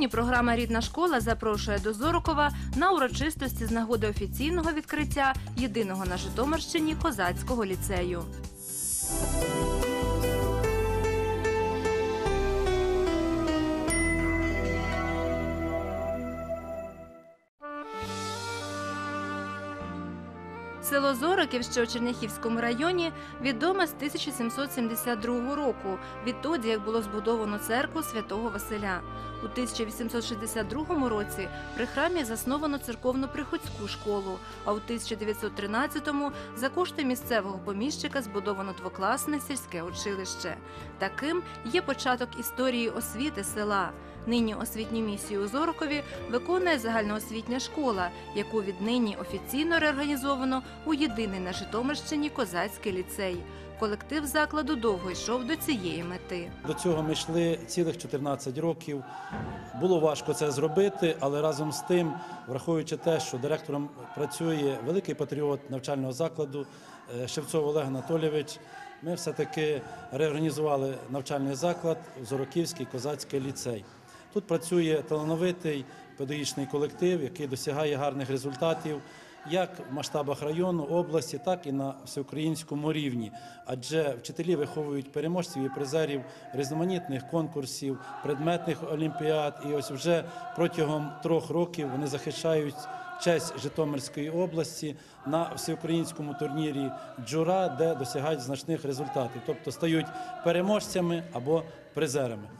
Сьогодні програма Рідна школа запрошує до Зорокова на урочистості з нагоди офіційного відкриття єдиного на Житомирщині козацького ліцею. Село Зороків, що у Черняхівському районі, відоме з 1772 року, відтоді як було збудовано церкву святого Василя. У 1862 році при храмі засновано церковно-приходську школу, а у 1913-му за кошти місцевого поміщика збудовано двокласне сільське училище. Таким є початок історії освіти села. Нині освітню місію у Зорокові виконує загальноосвітня школа, яку віднині офіційно реорганізовано у єдиний на Житомирщині козацький ліцей. Колектив закладу довго йшов до цієї мети. До цього ми йшли цілих 14 років. Було важко це зробити, але разом з тим, враховуючи те, що директором працює великий патріот навчального закладу е, Шевцов Олег Анатолійович, ми все-таки реорганізували навчальний заклад Зороківський козацький ліцей. Тут працює талановитий педагогічний колектив, який досягає гарних результатів як в масштабах району, області, так і на всеукраїнському рівні. Адже вчителі виховують переможців і призерів різноманітних конкурсів, предметних олімпіад. І ось вже протягом трьох років вони захищають честь Житомирської області на всеукраїнському турнірі Джура, де досягають значних результатів, тобто стають переможцями або призерами.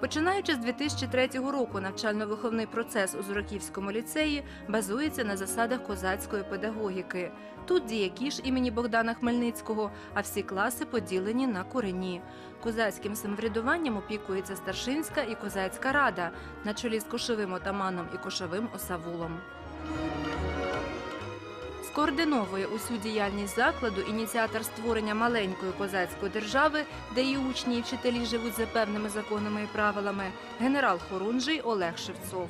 Починаючи з 2003 року, навчально-виховний процес у Зураківському ліцеї базується на засадах козацької педагогіки. Тут діє кіш імені Богдана Хмельницького, а всі класи поділені на корені. Козацьким самоврядуванням опікується старшинська і козацька рада на чолі з кошовим отаманом і кошовим осавулом. Скоординовує усю діяльність закладу ініціатор створення маленької козацької держави, де і учні, і вчителі живуть за певними законами і правилами, генерал Хорунжий Олег Шевцов.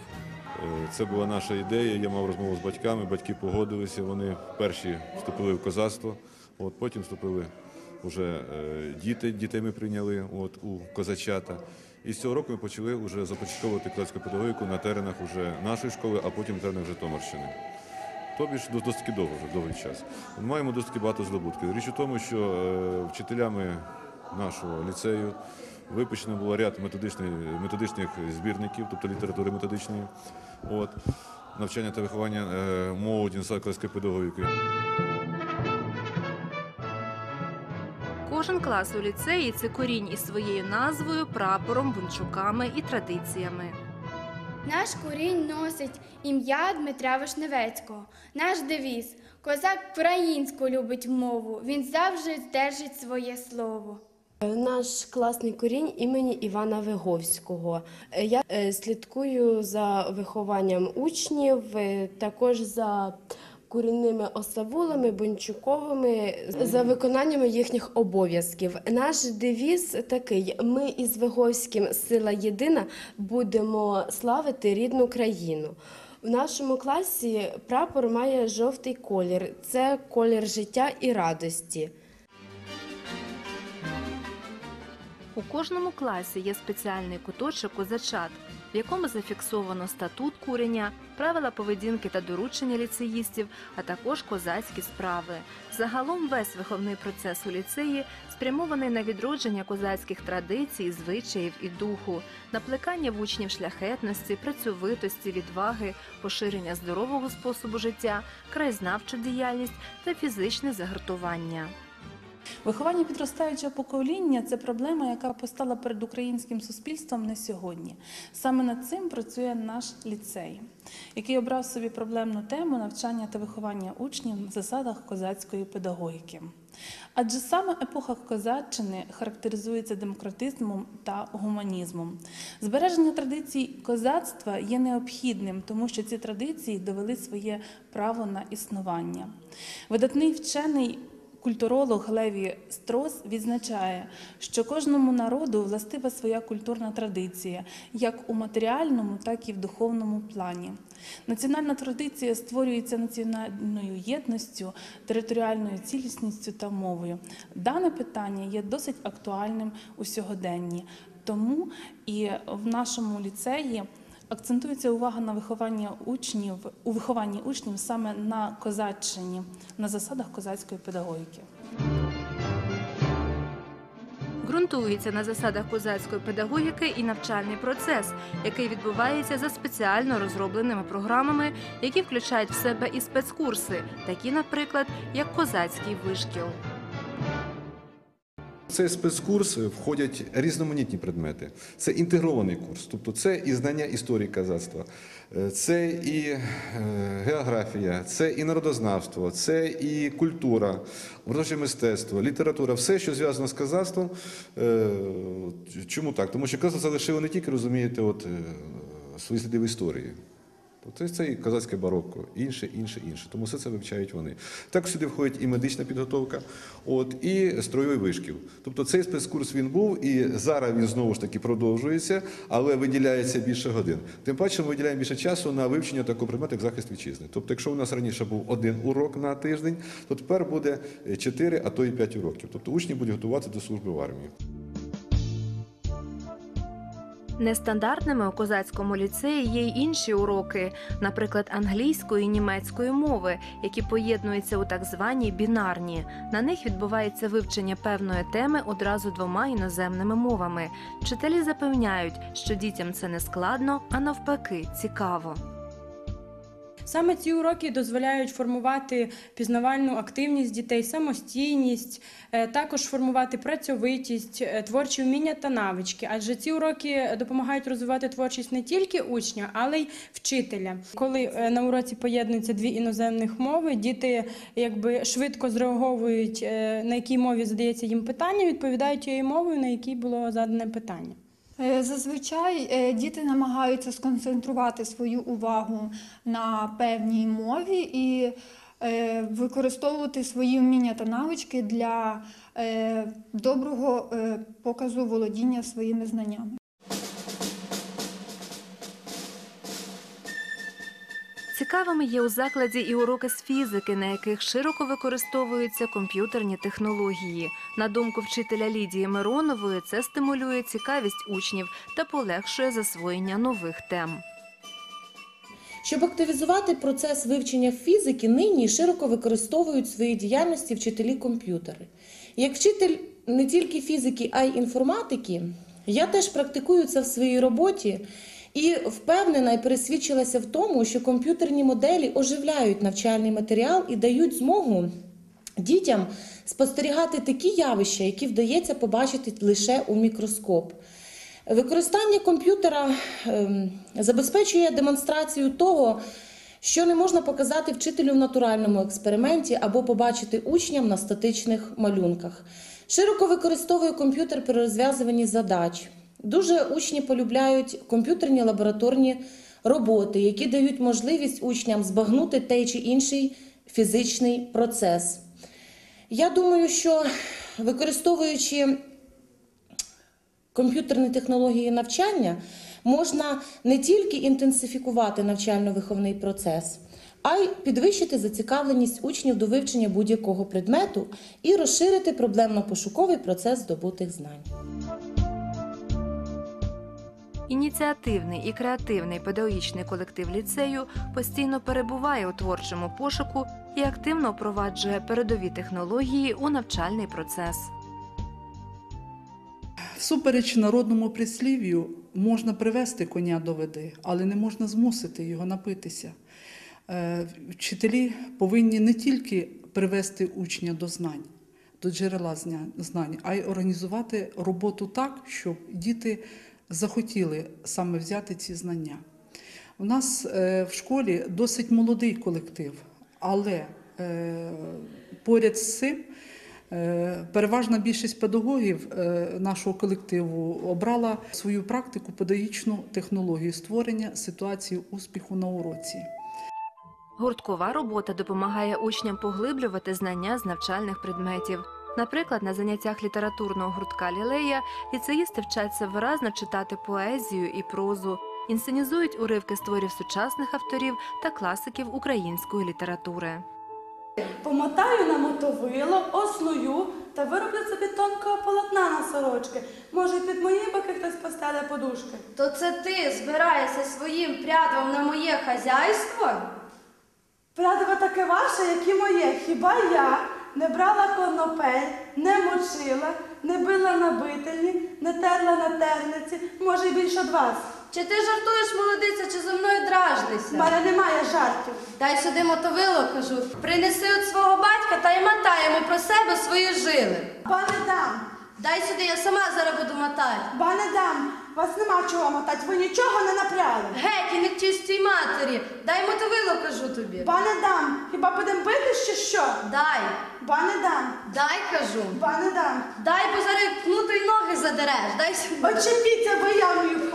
Е, Це була наша ідея. Я мав розмову з батьками, батьки погодилися. Вони перші вступили в козацтво, от потім вступили вже е, діти, дітей ми прийняли от, у козачата. І з цього року ми почали вже започатковувати козацьку педагогіку на теренах уже нашої школи, а потім теренах Житомирщини. Тобі ж досить довго вже довгий час. Ми маємо досить багато здобутків. Річ у тому, що е, вчителями нашого ліцею випущено було ряд методичних, методичних збірників, тобто літератури методичної, от, навчання та виховання е, молоді на класської педагогіки. Кожен клас у ліцеї це корінь із своєю назвою, прапором, бунчуками і традиціями. Наш корінь носить ім'я Дмитра Вишневецького. Наш девіз Козак українську любить мову. Він завжди держить своє слово. Наш класний корінь імені Івана Виговського. Е, Я е, слідкую за вихованням учнів, е, також за корінними осавулами, бунчуковими, за виконанням їхніх обов'язків. Наш девіз такий: ми із Виговським сила єдина будемо славити рідну країну. В нашому класі прапор має жовтий колір. Це колір життя і радості. У кожному класі є спеціальний куточок козачат, в якому зафіксовано статут куреня, правила поведінки та доручення ліцеїстів, а також козацькі справи. Загалом весь виховний процес у ліцеї спрямований на відродження козацьких традицій, звичаїв і духу, на плекання в учнів шляхетності, працьовитості, відваги, поширення здорового способу життя, краєзнавчу діяльність та фізичне загартування. Виховання підростаючого покоління це проблема, яка постала перед українським суспільством не сьогодні. Саме над цим працює наш ліцей, який обрав собі проблемну тему навчання та виховання учнів в засадах козацької педагогіки. Адже саме епоха козаччини характеризується демократизмом та гуманізмом. Збереження традицій козацтва є необхідним, тому що ці традиції довели своє право на існування. Видатний вчений Культуролог Леві Строс відзначає, що кожному народу властива своя культурна традиція, як у матеріальному, так і в духовному плані. Національна традиція створюється національною єдністю, територіальною цілісністю та мовою. Дане питання є досить актуальним у сьогоденні. Тому і в нашому ліцеї акцентується увага на вихованні учнів у вихованні учнів саме на козаччині, на засадах козацької педагогіки. Ґрунтується на засадах козацької педагогіки і навчальний процес, який відбувається за спеціально розробленими програмами, які включають в себе і спецкурси, такі, наприклад, як козацький вишкіл. Цей спецкурс входять різноманітні предмети. Це інтегрований курс, тобто це і знання історії казацтва, е, це і е, географія, це і народознавство, це і культура, образове мистецтво, література, все, що зв'язано з казацтвом. Е, Чому так? Тому що казацтво залишило не тільки, розумієте, от, свої сліди в історії. Тобто це і козацьке барокко, інше, інше, інше. Тому все це вивчають вони. Так сюди входить і медична підготовка, от, і строєвий вишкіл. Тобто цей спецкурс він був, і зараз він знову ж таки продовжується, але виділяється більше годин. Тим паче ми виділяємо більше часу на вивчення такого предмету, як захист вітчизни. Тобто, якщо у нас раніше був один урок на тиждень, то тепер буде 4, а то і 5 уроків. Тобто учні будуть готуватися до служби в армії. Нестандартними у козацькому ліцеї є й інші уроки, наприклад, англійської і німецької мови, які поєднуються у так званій бінарні. На них відбувається вивчення певної теми одразу двома іноземними мовами. Вчителі запевняють, що дітям це не складно, а навпаки, цікаво. Саме ці уроки дозволяють формувати пізнавальну активність дітей, самостійність, е, також формувати працьовитість, е, творчі вміння та навички. Адже ці уроки допомагають розвивати творчість не тільки учня, але й вчителя. Коли е, на уроці поєднуються дві іноземних мови, діти якби швидко зреаговують, на якій мові задається їм питання, відповідають тією мовою, на якій було задане питання. Е, Зазвичай е, діти намагаються сконцентрувати свою увагу на певній мові і е, використовувати свої вміння та навички для доброго показу володіння своїми знаннями. Цікавими є у закладі і уроки з фізики, на яких широко використовуються комп'ютерні технології. На думку вчителя Лідії Миронової, це стимулює цікавість учнів та полегшує засвоєння нових тем. Щоб активізувати процес вивчення фізики, нині широко використовують в своїй діяльності вчителі комп'ютери. Як вчитель не тільки фізики, а й інформатики, я теж практикую це в своїй роботі і впевнена і пересвідчилася в тому, що комп'ютерні моделі оживляють навчальний матеріал і дають змогу дітям спостерігати такі явища, які вдається побачити лише у мікроскоп. Використання комп'ютера ем, забезпечує демонстрацію того, що не можна показати вчителю в натуральному експерименті або побачити учням на статичних малюнках. Широко використовую комп'ютер при розв'язуванні задач. Дуже учні полюбляють комп'ютерні лабораторні роботи, які дають можливість учням збагнути той чи інший фізичний процес. Я думаю, що використовуючи комп'ютерні технології навчання можна не тільки інтенсифікувати навчально-виховний процес, а й підвищити зацікавленість учнів до вивчення будь-якого предмету і розширити проблемно-пошуковий процес здобутих знань. Ініціативний і креативний педагогічний колектив ліцею постійно перебуває у творчому пошуку і активно впроваджує передові технології у навчальний процес. Всупереч народному прислів'ю можна привести коня до води, але не можна змусити його напитися. Е, Вчителі повинні не тільки привести учня до знань, до джерела знань, а й організувати роботу так, щоб діти захотіли саме взяти ці знання. У нас е, в школі досить молодий колектив, але е, поряд з цим е, переважна більшість педагогів нашого колективу обрала свою практику педагогічну технологію створення ситуації успіху на уроці. Гурткова робота допомагає учням поглиблювати знання з навчальних предметів. Наприклад, на заняттях літературного гуртка лілея ліцеїсти вчаться виразно читати поезію і прозу, інсценізують уривки з творів сучасних авторів та класиків української літератури. Помотаю на мотовило, осную та вироблю собі тонкого полотна на сорочки. Може, під мої боки хтось постеле подушки. То це ти збираєшся своїм прядвом на моє хазяйство? Прядиво таке ваше, як і моє. Хіба я не брала конопель, не мочила, не била на бительні, не терла на терниці, може, й більше від вас. Чи ти жартуєш, молодиця, чи зо мною В дражнися? мене немає жартів. Дай сюди мотовило, кажу. Принеси от свого батька та й мотаємо про себе свої жили. Пане не дам, Дай сюди, я сама зараз буду мотати. ба не дам. Вас нема чого мотати, ви нічого не напряли. Геть, і не к чистій матері. Дай мотовило, кажу тобі. Ба не дам. Хіба будемо бити ще що? Дай, Ба не дам. дай, кажу. Ба не дам. Дай, бо зараз пнути й ноги задереш. Дай сюди. Очепіться, бо я вмію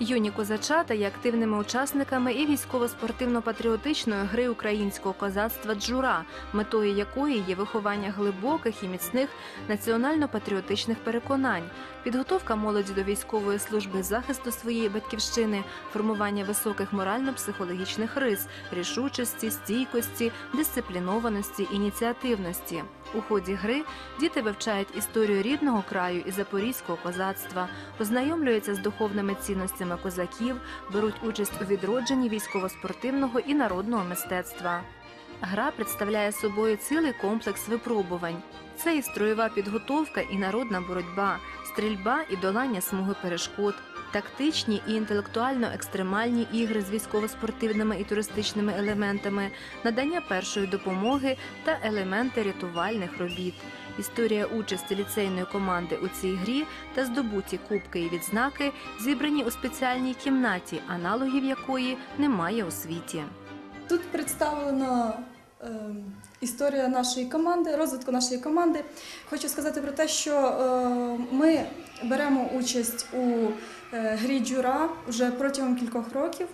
Юні козачата є активними учасниками і військово-спортивно-патріотичної гри українського козацтва Джура, метою якої є виховання глибоких і міцних національно-патріотичних переконань, підготовка молоді до військової служби захисту своєї батьківщини, формування високих морально-психологічних рис, рішучості, стійкості, дисциплінованості, ініціативності. У ході гри діти вивчають історію рідного краю і запорізького козацтва, ознайомлюються з духовними цінностями козаків, беруть участь у відродженні військово-спортивного і народного мистецтва. Гра представляє собою цілий комплекс випробувань. Це і строєва підготовка, і народна боротьба, стрільба і долання смуги перешкод, тактичні і інтелектуально-екстремальні ігри з військово-спортивними і туристичними елементами, надання першої допомоги та елементи рятувальних робіт. Історія участі ліцейної команди у цій грі та здобуті кубки і відзнаки зібрані у спеціальній кімнаті, аналогів якої немає у світі. Тут представлена е, історія нашої команди, розвитку нашої команди. Хочу сказати про те, що е, ми беремо участь у е, грі джура вже протягом кількох років.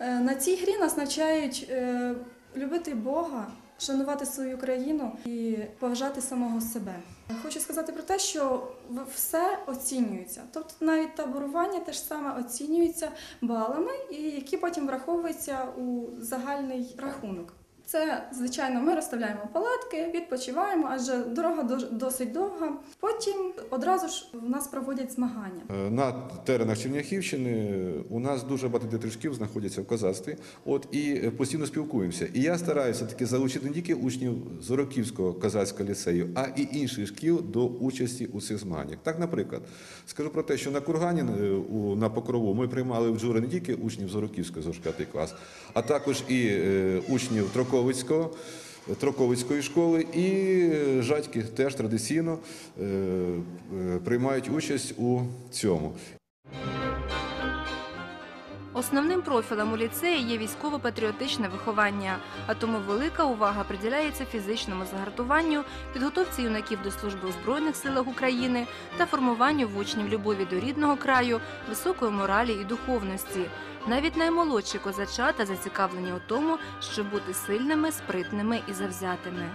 Е, на цій грі нас навчають е, любити Бога, шанувати свою країну і поважати самого себе. Хочу сказати про те, що все оцінюється. Тобто навіть таборування теж саме оцінюється балами, які потім враховуються у загальний рахунок. Це, звичайно, ми розставляємо палатки, відпочиваємо, адже дорога дос- досить довга. Потім одразу ж в нас проводять змагання. Е, На теренах Черняхівщини у нас дуже багато дітришків знаходяться в козацтві. От і е, постійно спілкуємося. І я стараюся таки залучити не тільки учнів Зороківського козацького ліцею, а і інших шкіл до участі у цих змаганнях. Так, наприклад, скажу про те, що на Кургані е, на Покрову ми приймали в джури не тільки учнів Зороківського зо 5 клас, а також і е, учнів Троковицького. Троковицької школи і е, жадьки теж традиційно е, е, приймають участь у цьому. Основним профілем у ліцеї є військово-патріотичне виховання, а тому велика увага приділяється фізичному загартуванню, підготовці юнаків до служби у Збройних силах України та формуванню в учнів любові до рідного краю, високої моралі і духовності. Навіть наймолодші козачата зацікавлені у тому, щоб бути сильними, спритними і завзятими.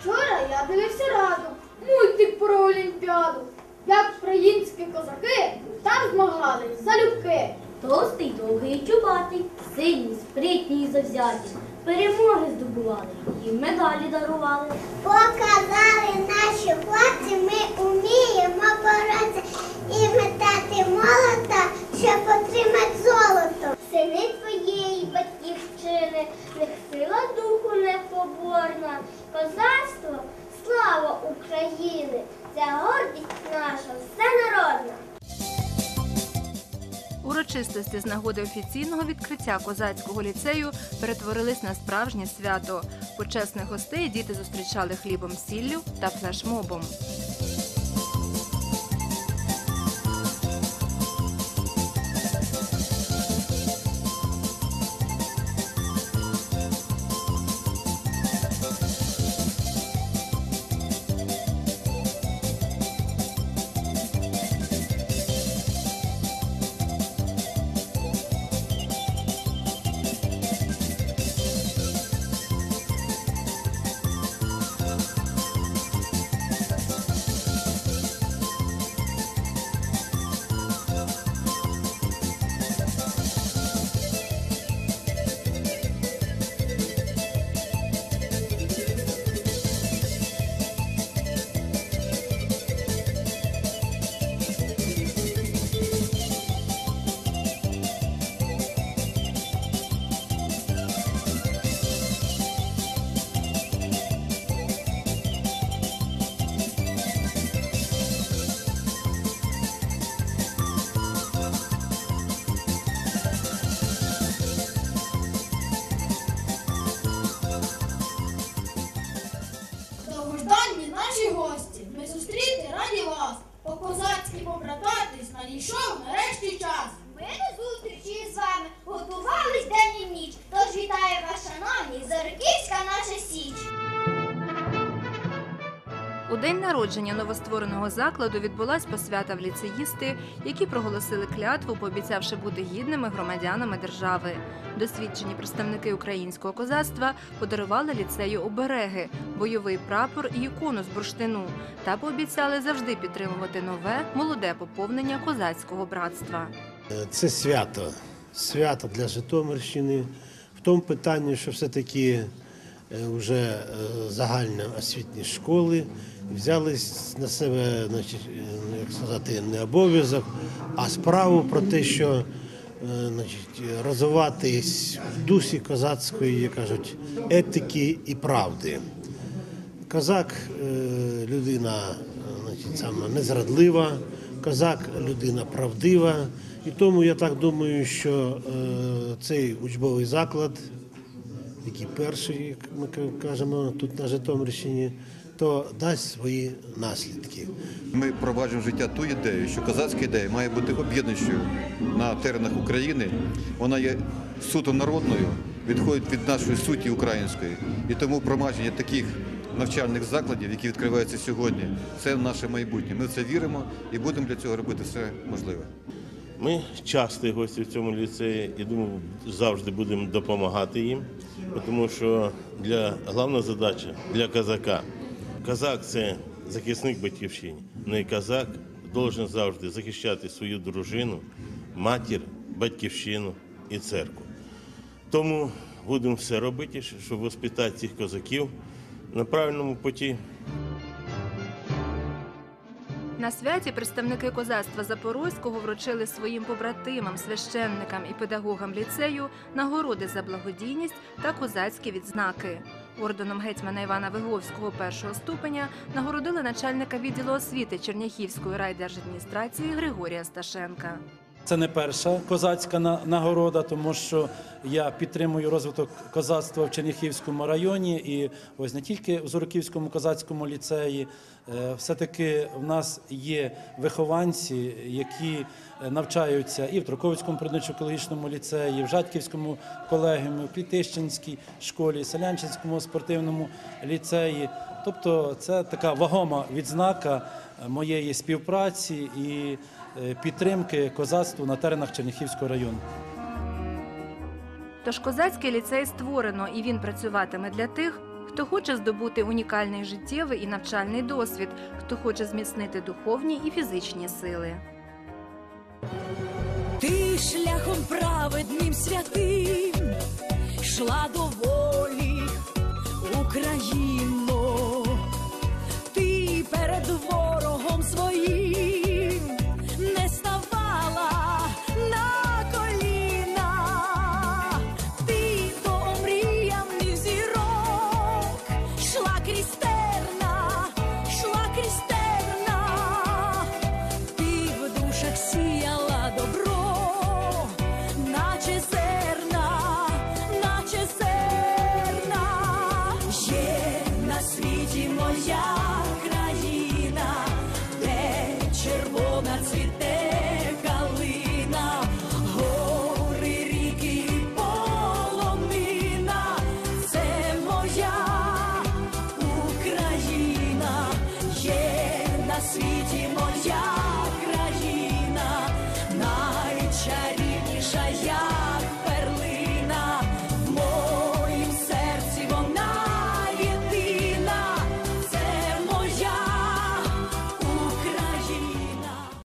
Вчора я дивився разом мультик про Олімпіаду. Як українські козаки там змагались залюбки. Толстий, довгий чубатий, сильні, спритні і завзяті. Перемоги здобували, їм медалі дарували. Показали наші хлопці, ми вміємо боротися і метати молота, щоб отримати золото. Сини твоєї батьківщини, в них сила духу непоборна, козацтво, слава України, це гордість наша, всенародна. Урочистості з нагоди офіційного відкриття козацького ліцею перетворились на справжнє свято. Почесних гостей діти зустрічали хлібом сіллю та флешмобом. Новоствореного закладу відбулась посвята в ліцеїсти, які проголосили клятву, пообіцявши бути гідними громадянами держави. Досвідчені представники українського козацтва подарували ліцею обереги, бойовий прапор і ікону з бурштину та пообіцяли завжди підтримувати нове молоде поповнення козацького братства. Це свято. Свято для Житомирщини в тому питанні, що все-таки вже загальноосвітні школи взяли на себе, значить, е, як сказати, не обов'язок, а справу про те, що е, значить, розвиватись в дусі козацької, як кажуть, етики і правди. Козак е, людина значить, саме незрадлива, козак людина правдива. І тому я так думаю, що е, цей учбовий заклад, який перший, як ми кажемо тут на Житомирщині, то дасть свої наслідки. Ми проваджуємо життя ту ідею, що козацька ідея має бути об'єднуючою на теренах України. Вона є суто народною, відходить від нашої суті української. І тому провадження таких навчальних закладів, які відкриваються сьогодні, це наше майбутнє. Ми в це віримо і будемо для цього робити все можливе. Ми часті гості в цьому ліцеї і думаю, завжди будемо допомагати їм, тому що для головна задача для козака. Козак це захисник батьківщини. Ну і козак должен завжди захищати свою дружину, матір, батьківщину і церкву. Тому будемо все робити, щоб воспитати цих козаків на правильному путі. На святі представники козацтва Запорозького вручили своїм побратимам, священникам і педагогам ліцею нагороди за благодійність та козацькі відзнаки. Орденом гетьмана Івана Виговського першого ступеня нагородили начальника відділу освіти Черняхівської райдержадміністрації Григорія Сташенка. Це не перша козацька на- нагорода, тому що я підтримую розвиток козацтва в Черніхівському районі і ось не тільки в Зуриківському козацькому ліцеї. Е, Все-таки в нас є вихованці, які е, навчаються і в Троковицькому природничо-екологічному ліцеї, в Жадківському колегіумі, в Клітищенській школі, Селянчинському спортивному ліцеї. Тобто це така вагома відзнака е, моєї співпраці і Е, підтримки козацтву на теренах Черніхівського району. Тож козацький ліцей створено і він працюватиме для тих, хто хоче здобути унікальний життєвий і навчальний досвід, хто хоче зміцнити духовні і фізичні сили. Ти шляхом праведним святим йшла до волі Україно, ти перед ворогом своїм.